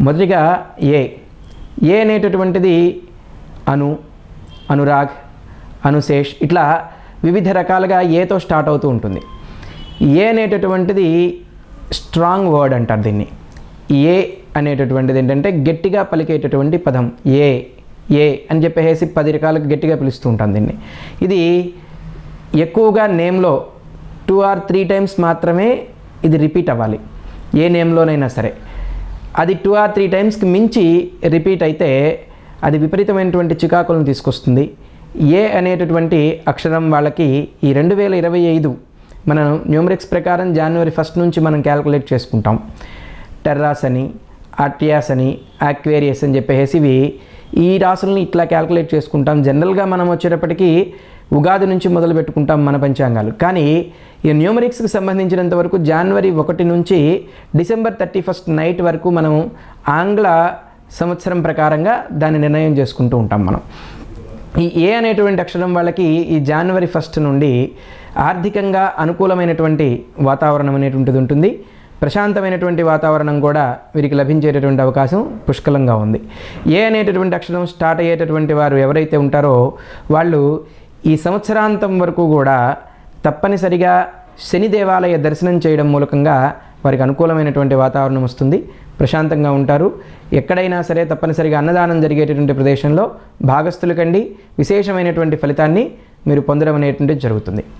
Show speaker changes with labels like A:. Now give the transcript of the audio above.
A: మొదటిగా ఏ. ఏ అనేటటువంటిది? అను అనురాగ్ అనుశేష్ ఇట్లా వివిధ రకాలుగా ఏతో స్టార్ట్ అవుతూ ఉంటుంది. ఏ అనేటటువంటిది? స్ట్రాంగ్ వర్డ్ అంటారు దీన్ని. ఏ అనేటటువంటిది ఏంటంటే గట్టిగా పలికేటటువంటి పదం. ఏ ఏ అని చెప్పేసి పది రకాలకు గట్టిగా పిలుస్తూ ఉంటాం దీన్ని. ఇది ఎక్కువగా నేమ్లో టూ ఆర్ త్రీ టైమ్స్ మాత్రమే ఇది రిపీట్ అవ్వాలి. ఏ నేమ్లోనైనా సరే. అది టూ ఆర్ త్రీ టైమ్స్కి మించి రిపీట్ అయితే అది విపరీతమైనటువంటి చికాకులను తీసుకొస్తుంది. ఏ అనేటటువంటి అక్షరం వాళ్ళకి ఈ రెండు వేల ఇరవై ఐదు మనం న్యూమరిక్స్ ప్రకారం జనవరి ఫస్ట్ నుంచి మనం క్యాల్కులేట్ చేసుకుంటాం. టెర్రాస్ అని ఆర్టియాస్ అని ఆక్వేరియస్ అని చెప్పేసి ఇవి ఈ రాసుల్ని ఇట్లా క్యాల్కులేట్ చేసుకుంటాం. జనరల్గా మనం వచ్చేటప్పటికి ఉగాది నుంచి మొదలు పెట్టుకుంటాం మన పంచాంగాలు. కానీ ఈ న్యూమరిక్స్కి సంబంధించినంత వరకు జనవరి ఒకటి నుంచి డిసెంబర్ థర్టీ ఫస్ట్ నైట్ వరకు మనం ఆంగ్ల సంవత్సరం ప్రకారంగా దాన్ని నిర్ణయం చేసుకుంటూ ఉంటాం మనం. ఈ ఏ అనేటువంటి అక్షరం వాళ్ళకి ఈ జనవరి ఫస్ట్ నుండి ఆర్థికంగా అనుకూలమైనటువంటి వాతావరణం అనేటువంటిది ఉంటుంది. ప్రశాంతమైనటువంటి వాతావరణం కూడా వీరికి లభించేటటువంటి అవకాశం పుష్కలంగా ఉంది. ఏ అనేటటువంటి అక్షరం స్టార్ట్ అయ్యేటటువంటి వారు ఎవరైతే ఉంటారో వాళ్ళు ఈ సంవత్సరాంతం వరకు కూడా తప్పనిసరిగా శని దేవాలయ దర్శనం చేయడం మూలకంగా వారికి అనుకూలమైనటువంటి వాతావరణం వస్తుంది. ప్రశాంతంగా ఉంటారు. ఎక్కడైనా సరే తప్పనిసరిగా అన్నదానం జరిగేటటువంటి ప్రదేశంలో భాగస్థులు కండి విశేషమైనటువంటి ఫలితాన్ని మీరు పొందడం అనేటువంటిది జరుగుతుంది.